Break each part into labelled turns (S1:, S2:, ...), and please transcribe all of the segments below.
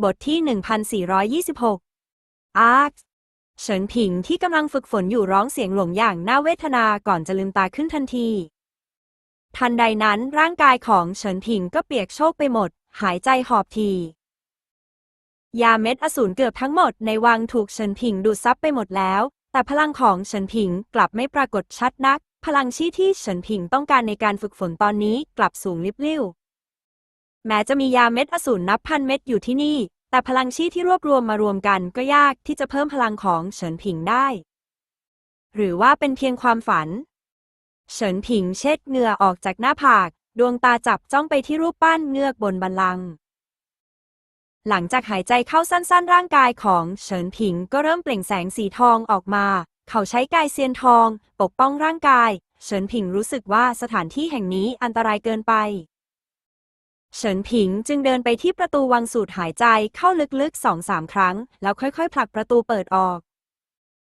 S1: บทที่ 1426 อาร์คเฉินผิงที่กำลังฝึกฝนอยู่ร้องเสียงหลงอย่างน่าเวทนาก่อนจะลืมตาขึ้นทันที ทันใดนั้นร่างกายของเฉินผิงก็เปียกโชกไปหมด หายใจหอบที ยาเม็ดอสูรเกือบทั้งหมดในวังถูกเฉินผิงดูดซับไปหมดแล้ว แต่พลังของเฉินผิงกลับไม่ปรากฏชัดนัก พลังชี้ที่เฉินผิงต้องการในการฝึกฝนตอนนี้กลับสูงลิบลิ่ว แม้จะมียาเม็ดอสูรนับพันเม็ดอยู่ที่นี่ แต่พลังชีที่รวบรวมมารวมกันก็ยากที่จะเพิ่มพลังของเฉินผิงได้ หรือว่าเป็นเพียงความฝัน เฉินผิงเช็ดเหงื่อออกจากหน้าผาก ดวงตาจับจ้องไปที่รูปปั้นเงือกบนบัลลังก์หลังจากหายใจเข้าสั้นๆ ร่างกายของเฉินผิงก็เริ่มเปล่งแสงสีทองออกมา เขาใช้กายเซียนทอง ปกป้องร่างกาย เฉินผิงรู้สึกว่าสถานที่แห่งนี้อันตรายเกินไป เฉินผิงจึงเดินไปที่ประตูวังสูดหายใจเข้าลึกๆสองสามครั้ง แล้วค่อยๆ ผลักประตูเปิดออก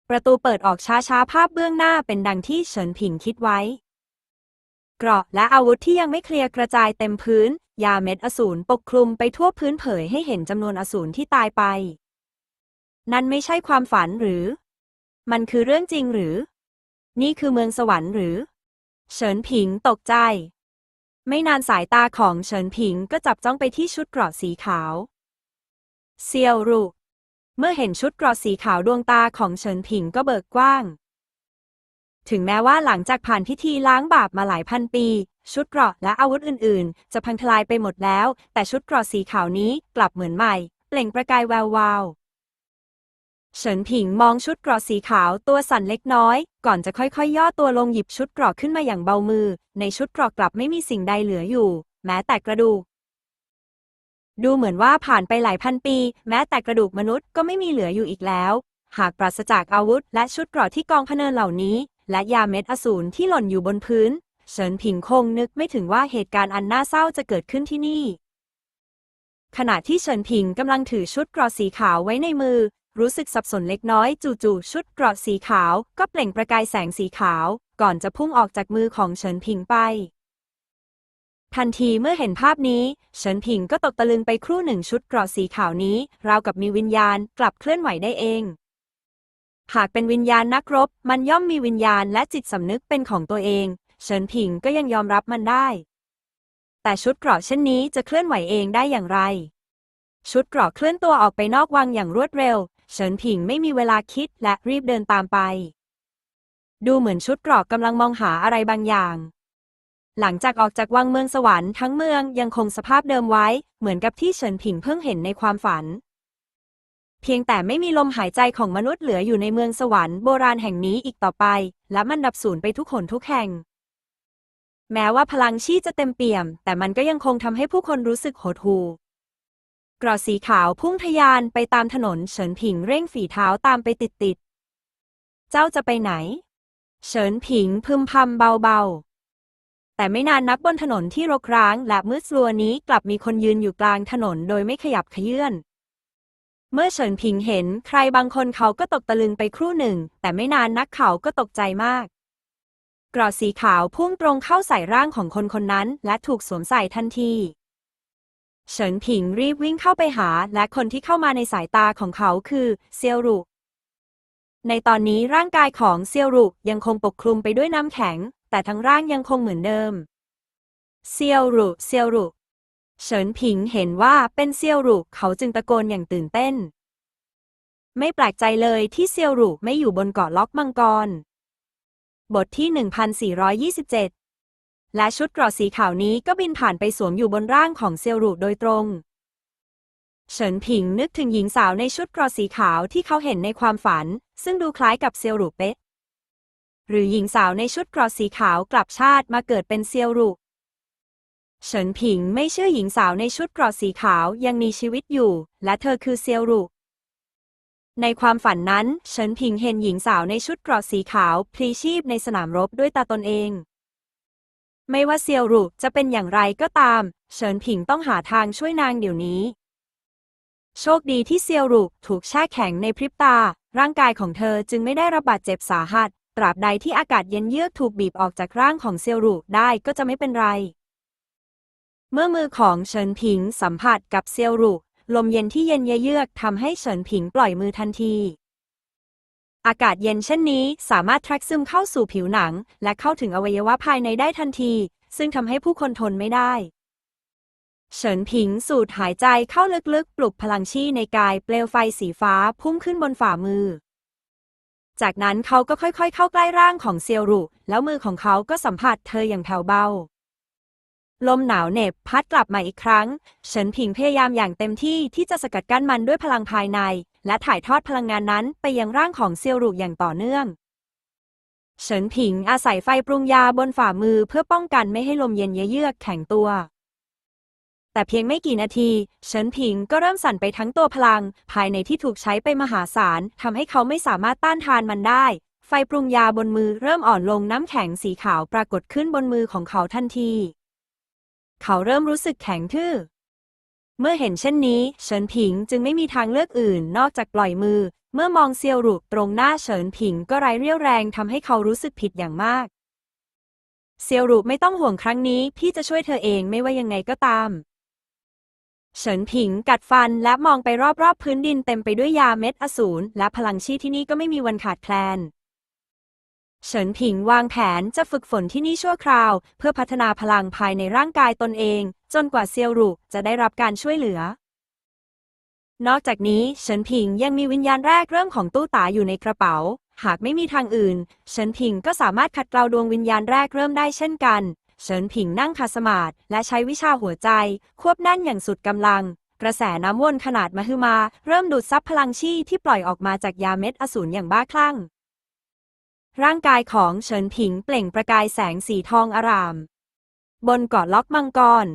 S1: ประตูเปิดออกช้าๆ ภาพเบื้องหน้าเป็นดังที่เฉินผิงคิดไว้ เกราะและอาวุธที่ยังไม่เคลียร์กระจายเต็มพื้น ยาเม็ดอสูรปกคลุมไปทั่วพื้นเผยให้เห็นจำนวนอสูรที่ตายไป นั่นไม่ใช่ความฝันหรือ มันคือเรื่องจริงหรือ นี่คือเมืองสวรรค์หรือ เฉินผิงตกใจ ไม่นานสายตาของเฉินผิงก็จับจ้องไปที่ชุดเกราะสีขาว เซียวรุเมื่อเห็นชุดเกราะสีขาวดวงตาของเฉินผิงก็เบิกกว้าง ถึงแม้ว่าหลังจากผ่านพิธีล้างบาปมาหลายพันปี ชุดเกราะและอาวุธอื่น ๆ จะพังทลายไปหมดแล้ว แต่ชุดเกราะสีขาวนี้กลับเหมือนใหม่ เปล่งประกายแวววาว เฉินผิงมองชุดเกราะสีขาวตัวสั่นเล็กน้อย ก่อนจะค่อยๆย่อตัวลงหยิบชุดเกราะขึ้นมาอย่างเบามือ ในชุดเกราะกลับไม่มีสิ่งใดเหลืออยู่ แม้แต่กระดูก ดูเหมือนว่าผ่านไปหลายพันปี แม้แต่กระดูกมนุษย์ก็ไม่มีเหลืออยู่อีกแล้ว หากปราศจากอาวุธ และชุดเกราะที่กองพเนินเหล่านี้ และยาเม็ดอสูรที่หล่นอยู่บนพื้น เฉินผิงคงนึกไม่ถึงว่าเหตุการณ์อันน่าเศร้าจะเกิดขึ้นที่นี่ขณะที่เฉินผิงกำลังถือชุดเกราะสีขาวไว้ในมือ รู้สึกสับสนเล็กน้อยจู่ๆชุดเกราะสีขาว ก็เปล่งประกายแสงสีขาว ก่อนจะพุ่งออกจากมือของเฉินผิงไป ทันทีเมื่อเห็นภาพนี้ เฉินผิงก็ตกตะลึงไปครู่หนึ่งชุดเกราะสีขาวนี้ ราวกับมีวิญญาณกลับเคลื่อนไหวได้เอง หากเป็นวิญญาณนักรบ มันย่อมมีวิญญาณและจิตสำนึกเป็นของตัวเอง เฉินผิงก็ยังยอมรับมันได้ แต่ชุดเกราะเช่นนี้จะเคลื่อนไหวเองได้อย่างไรชุดเกราะเคลื่อนตัวออกไปนอกวังอย่างรวดเร็ว เฉินผิงไม่มีเวลาคิดและรีบเดินตามไป ดูเหมือนชุดเกราะกำลังมองหาอะไรบางอย่าง หลังจากออกจากวังเมืองสวรรค์ทั้งเมืองยังคงสภาพเดิมไว้ เหมือนกับที่เฉินผิงเพิ่งเห็นในความฝัน เพียงแต่ไม่มีลมหายใจของมนุษย์เหลืออยู่ในเมืองสวรรค์โบราณแห่งนี้อีกต่อไป และมันดับสูญไปทุกคนทุกแห่งแม้ว่าพลังชีจะเต็มเปี่ยม แต่มันก็ยังคงทำให้ผู้คนรู้สึกหดหู่ กราะสีขาวพุ่งทะยานไปตามถนนเฉินผิงเร่งฝีเท้าตามไปติดๆ เจ้าจะไปไหน เฉินผิงพึมพำเบาๆ แต่ไม่นานนักบนถนนที่รกร้างและมืดสลัวนี้กลับมีคนยืนอยู่กลางถนนโดยไม่ขยับขยื่น เมื่อเฉินผิงเห็นใครบางคนเขาก็ตกตะลึงไปครู่หนึ่ง แต่ไม่นานนักเขาก็ตกใจมากกราสีขาวพุ่งตรงเข้าใส่ร่างของคนคนนั้น และถูกสวมใส่ทันที เฉินผิงรีบวิ่งเข้าไปหา และคนที่เข้ามาในสายตาของเขาคือเซียวรุ ในตอนนี้ร่างกายของเซียวรุยังคงปกคลุมไปด้วยน้ำแข็ง แต่ทั้งร่างยังคงเหมือนเดิม เซียวรุเซียวรุเฉินผิงเห็นว่าเป็นเซียวรุเขาจึงตะโกนอย่างตื่นเต้น ไม่แปลกใจเลยที่เซียวรุไม่อยู่บนเกาะล็อกมังกร บทที่ 1427 และชุดเกราะสีขาวนี้ก็บินผ่านไปสวมอยู่บนร่างของเซียวรุโดยตรง เฉินผิงนึกถึงหญิงสาวในชุดเกราะสีขาวที่เขาเห็นในความฝัน ซึ่งดูคล้ายกับเซียวรุเป๊ะ หรือหญิงสาวในชุดเกราะสีขาวกลับชาติมาเกิดเป็นเซียวรุเฉินผิงไม่เชื่อหญิงสาวในชุดเกราะสีขาวยังมีชีวิตอยู่ และเธอคือเซียวรุในความฝันนั้น เฉินผิงเห็นหญิงสาวในชุดเกราะสีขาวพลีชีพในสนามรบด้วยตาตนเอง ไม่ว่าเซียวรุจะเป็นอย่างไรก็ตาม เฉินผิงต้องหาทางช่วยนางเดี๋ยวนี้ โชคดีที่เซียวรุถูกแช่แข็งในพริบตา ร่างกายของเธอจึงไม่ได้รับบาดเจ็บสาหัส ตราบใดที่อากาศเย็นเยือกถูกบีบออกจากร่างของเซียวรุได้ก็จะไม่เป็นไร เมื่อมือของเฉินผิงสัมผัสกับเซียวรุลมเย็นที่เย็นเยือกทำให้เฉินผิงปล่อยมือทันที อากาศเย็นเช่นนี้สามารถแทรกซึมเข้าสู่ผิวหนัง และเข้าถึงอวัยวะภายในได้ทันที ซึ่งทำให้ผู้คนทนไม่ได้ เฉินผิงสูดหายใจเข้าลึกๆ ปลุกพลังชีในกายเปลวไฟสีฟ้าพุ่งขึ้นบนฝ่ามือ จากนั้นเขาก็ค่อยๆ เข้าใกล้ร่างของเซียวรุ แล้วมือของเขาก็สัมผัสเธออย่างแผ่วเบาลมหนาวเหน็บพัดกลับมาอีกครั้ง เฉินผิงพยายามอย่างเต็มที่ที่จะสกัดกั้นมันด้วยพลังภายใน และถ่ายทอดพลังงานนั้นไปยังร่างของเซียวรุอย่างต่อเนื่องเฉินผิงอาศัยไฟปรุงยาบนฝ่ามือเพื่อป้องกันไม่ให้ลมเย็นเยือกแข็งตัว แต่เพียงไม่กี่นาทีเฉินผิงก็เริ่มสั่นไปทั้งตัวพลัง ภายในที่ถูกใช้ไปมหาศาลทำให้เขาไม่สามารถต้านทานมันได้ ไฟปรุงยาบนมือเริ่มอ่อนลงน้ำแข็งสีขาวปรากฏขึ้นบนมือของเขาทันที เขาเริ่มรู้สึกแข็งทื่อ เมื่อเห็นเช่นนี้ เฉินผิงจึงไม่มีทางเลือกอื่นนอกจากปล่อยมือ เมื่อมองเซียวหรุตรงหน้าเฉินผิงก็ไร้เรี่ยวแรงทำให้เขารู้สึกผิดอย่างมาก เซียวหรุไม่ต้องห่วงครั้งนี้ พี่จะช่วยเธอเองไม่ว่ายังไงก็ตาม เฉินผิงกัดฟันและมองไปรอบๆพื้นดินเต็มไปด้วยยาเม็ดอสูรและพลังชีที่นี่ก็ไม่มีวันขาดแคลนเฉินผิงวางแผนจะฝึกฝนที่นี่ชั่วคราว เพื่อพัฒนาพลังภายในร่างกายตนเอง จนกว่าเซียวรุจะได้รับการช่วยเหลือ นอกจากนี้เฉินผิงยังมีวิญญาณแรกเริ่มของตู้ตาอยู่ในกระเป๋า หากไม่มีทางอื่นเฉินผิงก็สามารถขัดเกลาดวงวิญญาณแรกเริ่มได้เช่นกันเฉินผิงนั่งคาสมาธิและใช้วิชาหัวใจ ควบแน่นอย่างสุดกำลัง กระแสน้ำวนขนาดมหึมา เริ่มดูดซับพลังชีที่ปล่อยออกมาจากยาเม็ดอสูรอย่างบ้าคลั่ง ร่างกายของเฉินผิงเปล่งประกายแสงสีทองอาราม บนเกาะล็อกมังกร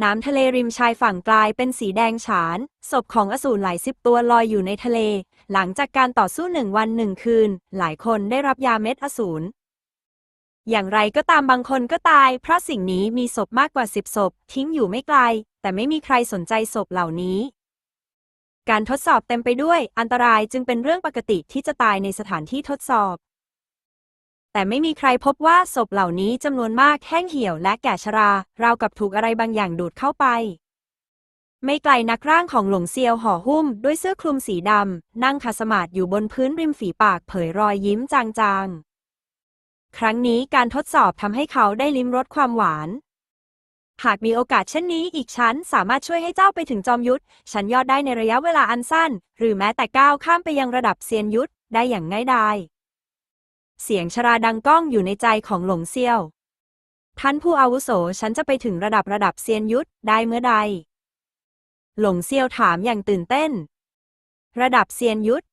S1: น้ำทะเลริมชายฝั่งกลายเป็นสีแดงฉาน ศพของอสูรหลายสิบตัวลอยอยู่ในทะเล หลังจากการต่อสู้หนึ่งวันหนึ่งคืน หลายคนได้รับยาเม็ดอสูร อย่างไรก็ตามบางคนก็ตาย เพราะสิ่งนี้มีศพมากกว่าสิบศพ ทิ้งอยู่ไม่ไกล แต่ไม่มีใครสนใจศพเหล่านี้ การทดสอบเต็มไปด้วย อันตรายจึงเป็นเรื่องปกติที่จะตายในสถานที่ทดสอบ แต่ไม่มีใครพบว่าศพเหล่านี้จำนวนมากแห้งเหี่ยวและแก่ชรา ราวกับถูกอะไรบางอย่างดูดเข้าไป ไม่ไกลนักร่างของหลงเซียวห่อหุ้ม ด้วยเสื้อคลุมสีดำ นั่งคาสมาธิอยู่บนพื้นริมฝีปากเผยรอยยิ้มจางๆ ครั้งนี้การทดสอบทำให้เขาได้ลิ้มรสความหวาน หากมีโอกาสเช่นนี้อีกชั้นสามารถช่วยให้เจ้าไปถึงจอมยุทธชั้นยอดได้ในระยะเวลาอันสั้น หรือแม้แต่ก้าวข้ามไปยังระดับเซียนยุทธได้อย่างง่ายดาย เสียงชราดังก้องอยู่ในใจของหลงเซียว ท่านผู้อาวุโสฉันจะไปถึงระดับระดับเซียนยุทธได้เมื่อใด หลงเซียวถามอย่างตื่นเต้น ระดับเซียนยุทธ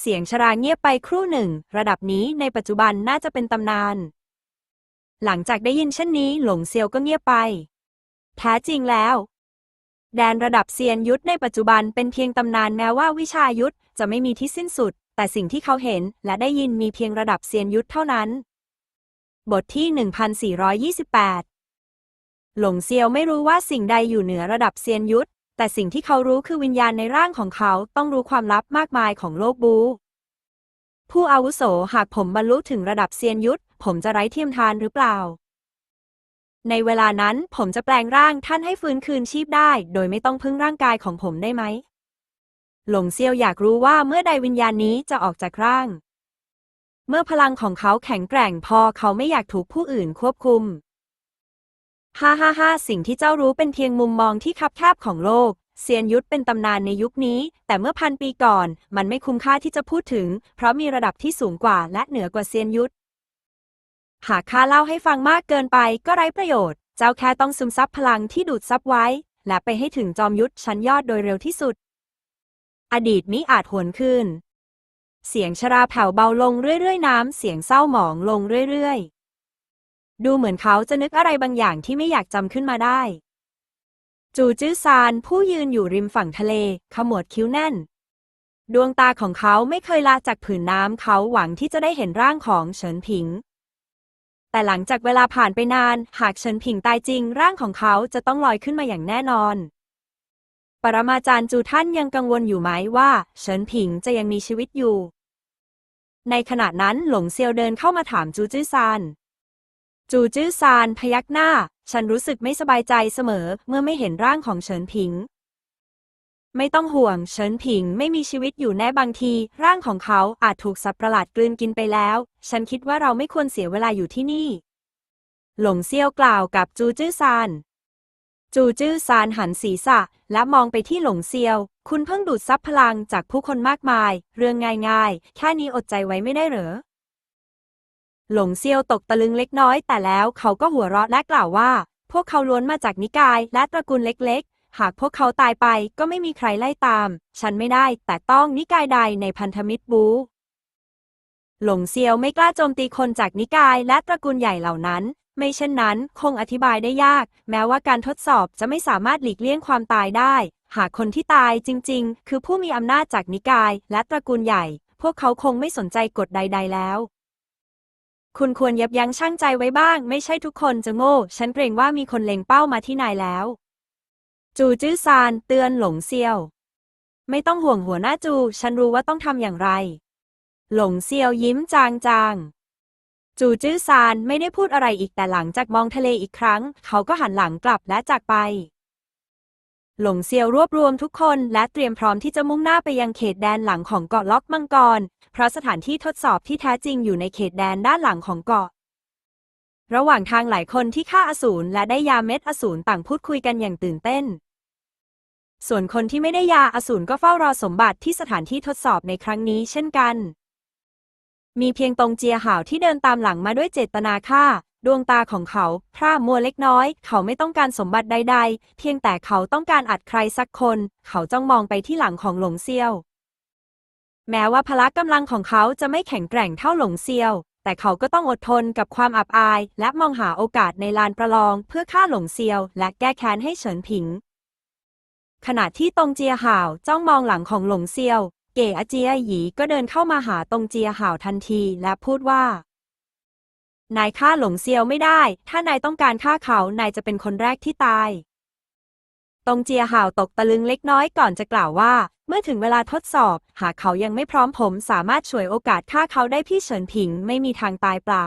S1: เสียงชราเงียบไปครู่หนึ่ง ระดับนี้ในปัจจุบันน่าจะเป็นตำนาน หลังจากได้ยินเช่นนี้หลงเซียวก็เงียบไป แท้จริงแล้ว แดนระดับเซียนยุทธในปัจจุบันเป็นเพียงตำนานแม้ว่าวิชายุทธจะไม่มีที่สิ้นสุดแต่สิ่งที่เขาเห็นและได้ยินมีเพียงระดับเซียนยุทธเท่านั้น บทที่ 1428 หลงเซียวไม่รู้ว่าสิ่งใดอยู่เหนือระดับเซียนยุทธแต่สิ่งที่เขารู้คือวิญญาณในร่างของเขาต้องรู้ความลับมากมายของโลกบู ผู้อาวุโสหากผมบรรลุถึงระดับเซียนยุทธผมจะไร้เทียมทานหรือเปล่า ในเวลานั้นผมจะแปลงร่างท่านให้ฟื้นคืนชีพได้ โดยไม่ต้องพึ่งร่างกายของผมได้ไหม หลงเซียวอยากรู้ว่าเมื่อใดวิญญาณนี้จะออกจากร่าง เมื่อพลังของเขาแข็งแกร่งพอเขาไม่อยากถูกผู้อื่นควบคุม ฮ่าฮ่าฮ่าสิ่งที่เจ้ารู้เป็นเพียงมุมมองที่คับแคบของโลก เซียนยุทธเป็นตำนานในยุคนี้ แต่เมื่อพันปีก่อน มันไม่คุ้มค่าที่จะพูดถึง เพราะมีระดับที่สูงกว่าและเหนือกว่าเซียนยุทธ หากข้าเล่าให้ฟังมากเกินไปก็ไร้ประโยชน์ เจ้าแค่ต้องซึมซับพลังที่ดูดซับไว้ และไปให้ถึงจอมยุทธชั้นยอดโดยเร็วที่สุด อดีตมิอาจหวนคืน เสียงชราแผ่วเบาลงเรื่อยๆ น้ำเสียงเศร้าหมองลงเรื่อยๆ ดูเหมือนเขาจะนึกอะไรบางอย่างที่ไม่อยากจำขึ้นมาได้ จูจื้อซานผู้ยืนอยู่ริมฝั่งทะเล ขมวดคิ้วแน่น ดวงตาของเขาไม่เคยละจากผืนน้ำเขาหวังที่จะได้เห็นร่างของเฉินผิง แต่หลังจากเวลาผ่านไปนาน หากเฉินผิงตายจริง ร่างของเขาจะต้องลอยขึ้นมาอย่างแน่นอน ปรมาจารย์จูท่านยังกังวลอยู่ไหมว่าเฉินผิงจะยังมีชีวิตอยู่ ในขณะนั้นหลงเซียวเดินเข้ามาถามจูจื้อซาน จูจื้อซานพยักหน้า ฉันรู้สึกไม่สบายใจเสมอเมื่อไม่เห็นร่างของเฉินผิง ไม่ต้องห่วงเฉินผิงไม่มีชีวิตอยู่แน่บางที ร่างของเขาอาจถูกสัตว์ประหลาดกลืนกินไปแล้ว ฉันคิดว่าเราไม่ควรเสียเวลาอยู่ที่นี่ หลงเซียวกล่าวกับจูจื้อซาน จูจื้อซานหันศีรษะ และมองไปที่หลงเซียว คุณเพิ่งดูดซับพลังจากผู้คนมากมาย เรื่องง่ายๆ แค่นี้อดใจไว้ไม่ได้เหรอ หลงเซียวตกตะลึงเล็กน้อย แต่แล้วเขาก็หัวเราะและกล่าวว่า พวกเขาล้วนมาจากนิกายและตระกูลเล็กๆ หากพวกเขาตายไปก็ไม่มีใครไล่ตาม ฉันไม่ได้ แต่ต้องนิกายใดในพันธมิตรบูหลงเซียวไม่กล้าโจมตีคนจากนิกายและตระกูลใหญ่เหล่านั้น ไม่เช่นนั้นคงอธิบายได้ยาก แม้ว่าการทดสอบจะไม่สามารถหลีกเลี่ยงความตายได้ หากคนที่ตายจริง ๆ คือผู้มีอำนาจจากนิกาย และตระกูลใหญ่ พวกเขาคงไม่สนใจกฎใด ๆ แล้ว คุณควรยับยั้งชั่งใจไว้บ้าง ไม่ใช่ทุกคนจะโง่ ฉันเกรงว่ามีคนเล็งเป้ามาที่นายแล้ว จูจื้อซานเตือนหลงเซียว ไม่ต้องห่วงหัวหน้าจู ฉันรู้ว่าต้องทำอย่างไร หลงเซียวยิ้มจางๆ จูจื้อซานไม่ได้พูดอะไรอีกแต่หลังจากมองทะเลอีกครั้ง เขาก็หันหลังกลับและจากไป หลงเซียวรวบรวมทุกคนและเตรียมพร้อมที่จะมุ่งหน้าไปยังเขตแดนหลังของเกาะล็อกมังกร เพราะสถานที่ทดสอบที่แท้จริงอยู่ในเขตแดนด้านหลังของเกาะ ระหว่างทางหลายคนที่ฆ่าอสูรและได้ยาเม็ดอสูรต่างพูดคุยกันอย่างตื่นเต้น ส่วนคนที่ไม่ได้ยาอสูรก็เฝ้ารอสมบัติที่สถานที่ทดสอบในครั้งนี้เช่นกัน มีเพียงตงเจียห่าวที่เดินตามหลังมาด้วยเจตนาฆ่า ดวงตาของเขา พร่ามัวเล็กน้อย เขาไม่ต้องการสมบัติใด ๆ เพียงแต่เขาต้องการอัดใครสักคน เขาจ้องมองไปที่หลังของหลงเซียว แม้ว่าพละกำลังของเขาจะไม่แข็งแกร่งเท่าหลงเซียว แต่เขาก็ต้องอดทนกับความอับอาย และมองหาโอกาสในลานประลองเพื่อฆ่าหลงเซียว และแก้แค้นให้เฉินผิงขณะที่ตงเจียห่าวจ้องมองหลังของหลงเซียว เก๋อาเจียหยีก็เดินเข้ามาหาตงเจียห่าวทันทีและพูดว่า นายฆ่าหลงเซียวไม่ได้ ถ้านายต้องการฆ่าเขา นายจะเป็นคนแรกที่ตายตงเจียห่าวตกตะลึงเล็กน้อยก่อนจะกล่าวว่า เมื่อถึงเวลาทดสอบ หากเขายังไม่พร้อมผมสามารถฉวยโอกาสฆ่าเขาได้พี่เฉินผิงไม่มีทางตายเปล่า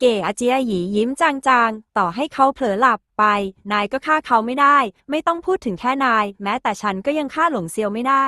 S1: เก๋อาเจียหยียิ้มจางๆ ต่อให้เขาเผลอหลับไป นายก็ฆ่าเขาไม่ได้ ไม่ต้องพูดถึงแค่นาย แม้แต่ฉันก็ยังฆ่าหลงเซียวไม่ได้